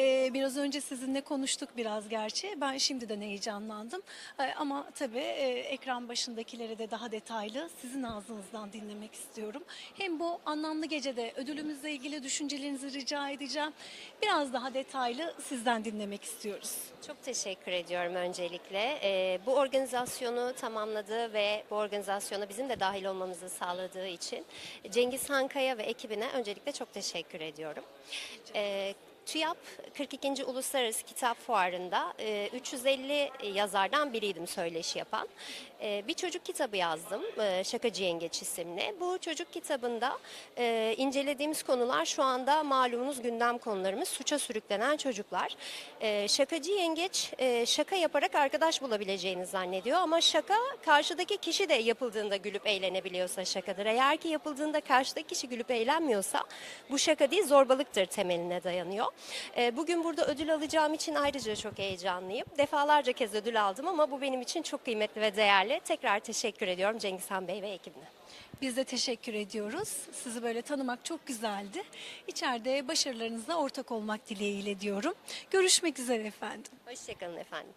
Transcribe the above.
Ee, biraz önce sizinle konuştuk biraz gerçi. Ben şimdiden heyecanlandım. Ee, ama tabii e, ekran başındakileri de daha detaylı sizin ağzınızdan dinlemek istiyorum. Hem bu anlamlı gecede ödülümüzle ilgili düşüncelerinizi rica edeceğim. Biraz daha detaylı sizden dinlemek istiyoruz. Çok teşekkür ediyorum öncelikle. Ee, bu organizasyonu tamamladığı ve bu organizasyona bizim de dahil olmamızı sağladığı için Cengiz Hankaya ve ekibine öncelikle çok teşekkür ediyorum. Ee, TÜYAP 42. Uluslararası Kitap Fuarı'nda e, 350 yazardan biriydim söyleşi yapan. E, Bir çocuk kitabı yazdım, e, Şakacı Yengeç isimli. Bu çocuk kitabında e, incelediğimiz konular şu anda malumunuz gündem konularımız suça sürüklenen çocuklar. E, Şakacı Yengeç e, şaka yaparak arkadaş bulabileceğini zannediyor ama şaka karşıdaki kişi de yapıldığında gülüp eğlenebiliyorsa şakadır. Eğer ki yapıldığında karşıdaki kişi gülüp eğlenmiyorsa bu şaka değil zorbalıktır temeline dayanıyor. E, Bugün burada ödül alacağım için ayrıca çok heyecanlıyım. Defalarca kez ödül aldım ama bu benim için çok kıymetli ve değerli. Tekrar teşekkür ediyorum Cengiz Han Bey ve ekibine. Biz de teşekkür ediyoruz. Sizi böyle tanımak çok güzeldi. İçeride başarılarınızla ortak olmak dileğiyle diyorum. Görüşmek üzere efendim. Hoşçakalın efendim.